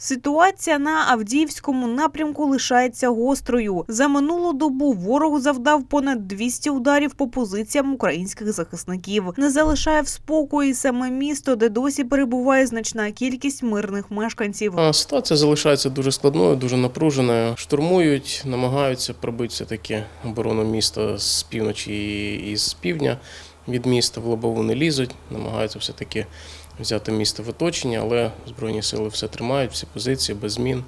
Ситуація на Авдіївському напрямку лишається гострою. За минулу добу ворог завдав понад 200 ударів по позиціям українських захисників. Не залишає в спокої саме місто, де досі перебуває значна кількість мирних мешканців. Ситуація залишається дуже складною, дуже напруженою. Штурмують, намагаються пробити все-таки оборону міста з півночі і з півдня від міста. В лобову не лізуть, намагаються все-таки взяти місто в оточення, але Збройні сили все тримають, всі позиції без змін,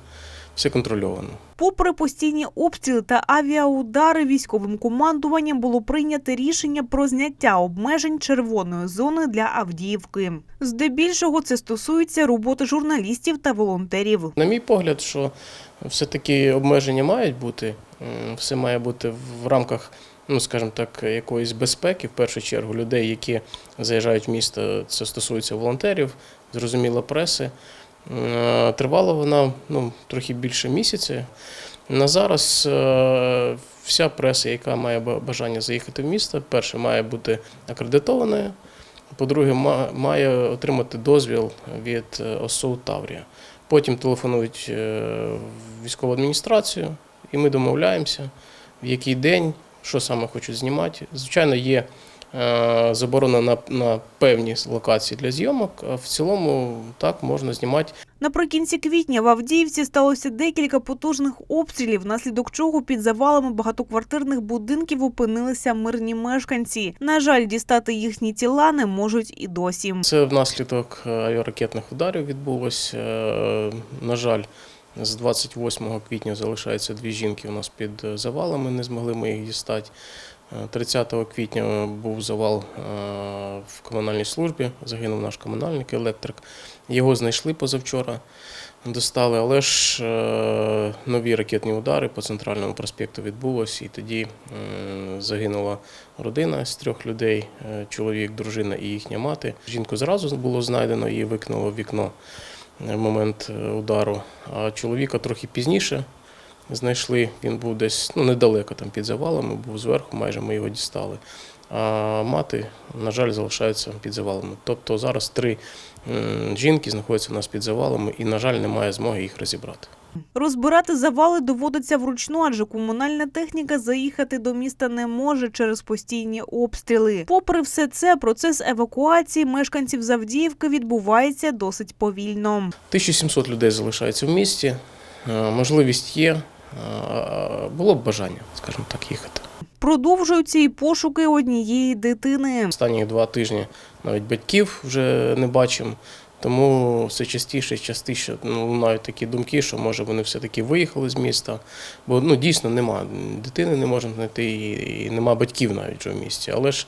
все контрольовано. Попри постійні обстріли та авіаудари, військовим командуванням було прийнято рішення про зняття обмежень червоної зони для Авдіївки. Здебільшого це стосується роботи журналістів та волонтерів. На мій погляд, що все-таки обмеження мають бути, все має бути в рамках, ну скажімо так, якоїсь безпеки, в першу чергу, людей, які заїжджають в місто, це стосується волонтерів, зрозуміло, преси. Е, Тривала вона ну, трохи більше місяця. На зараз е, вся преса, яка має бажання заїхати в місто, перше має бути акредитованою. По-друге, має отримати дозвіл від е, ОСУ Таврія. Потім телефонують в військову адміністрацію, і ми домовляємося, в який день, що саме хочуть знімати. Звичайно, є е, заборона на, на певні локації для зйомок, а в цілому так можна знімати Наприкінці квітня в Авдіївці сталося декілька потужних обстрілів, внаслідок чого під завалами багатоквартирних будинків опинилися мирні мешканці. На жаль, дістати їхні тіла не можуть і досі. Це внаслідок е, авіаракетних ударів відбулося. Е, На жаль, з 28 квітня залишаються дві жінки у нас під е, завалами, не змогли ми їх дістати. Е, 30 квітня був завал е, в комунальній службі, загинув наш комунальник, електрик. Його знайшли позавчора, достали, але ж е, нові ракетні удари по центральному проспекту відбулося, і тоді е, загинула родина з трьох людей: е, чоловік, дружина і їхня мати. Жінку зразу було знайдено, її викинуло в вікно в момент е, удару. А чоловіка трохи пізніше знайшли. Він був десь ну, недалеко там під завалами, був зверху, майже ми його дістали. А мати, на жаль, залишається під завалами. Тобто зараз три жінки знаходяться у нас під завалами, і, на жаль, немає змоги їх розібрати. Розбирати завали доводиться вручну, адже комунальна техніка заїхати до міста не може через постійні обстріли. Попри все це, процес евакуації мешканців Завдіївки відбувається досить повільно. 1700 людей залишається в місті, е, можливість є, е, було б бажання, скажімо так, їхати. Продовжуються і пошуки однієї дитини. Останні два тижні навіть батьків вже не бачимо. Тому все частіше і частіше ну, лунають такі думки, що може вони все-таки виїхали з міста. Бо ну, дійсно нема дитини, не можемо знайти, і, нема батьків навіть в місті. Але ж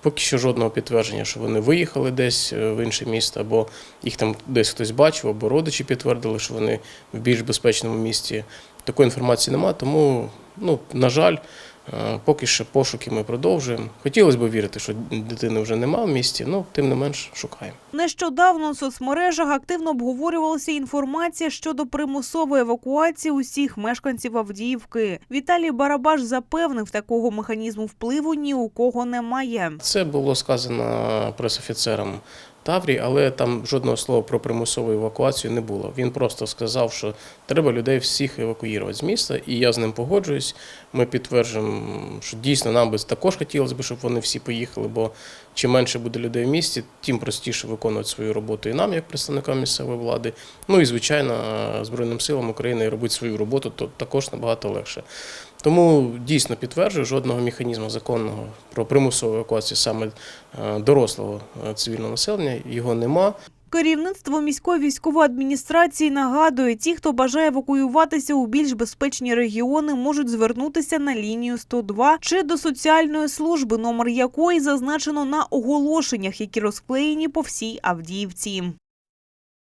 поки що жодного підтвердження, що вони виїхали десь е, в інше місто, або їх там десь хтось бачив, або родичі підтвердили, що вони в більш безпечному місті. Такої інформації немає, тому, ну, на жаль, Поки що пошуки ми продовжуємо. Хотілося б вірити, що дитини вже нема в місті, ну тим не менш шукаємо. Нещодавно в соцмережах активно обговорювалася інформація щодо примусової евакуації усіх мешканців Авдіївки. Віталій Барабаш запевнив, такого механізму впливу ні у кого немає. Це було сказано пресофіцером Таврії, але там жодного слова про примусову евакуацію не було. Він просто сказав, що треба людей всіх евакуювати з міста, і я з ним погоджуюсь. Ми підтверджуємо, що дійсно нам би також хотілося б, щоб вони всі поїхали, бо чим менше буде людей в місті, тим простіше виконувати свою роботу і нам, як представникам місцевої влади. Ну і звичайно, Збройним силам України робити свою роботу то також набагато легше. Тому дійсно підтверджую, жодного механізму законного про примусову евакуацію саме е, дорослого е, цивільного населення його нема. Керівництво міської військової адміністрації нагадує, ті, хто бажає евакуюватися у більш безпечні регіони, можуть звернутися на лінію 102 чи до соціальної служби, номер якої зазначено на оголошеннях, які розклеєні по всій Авдіївці.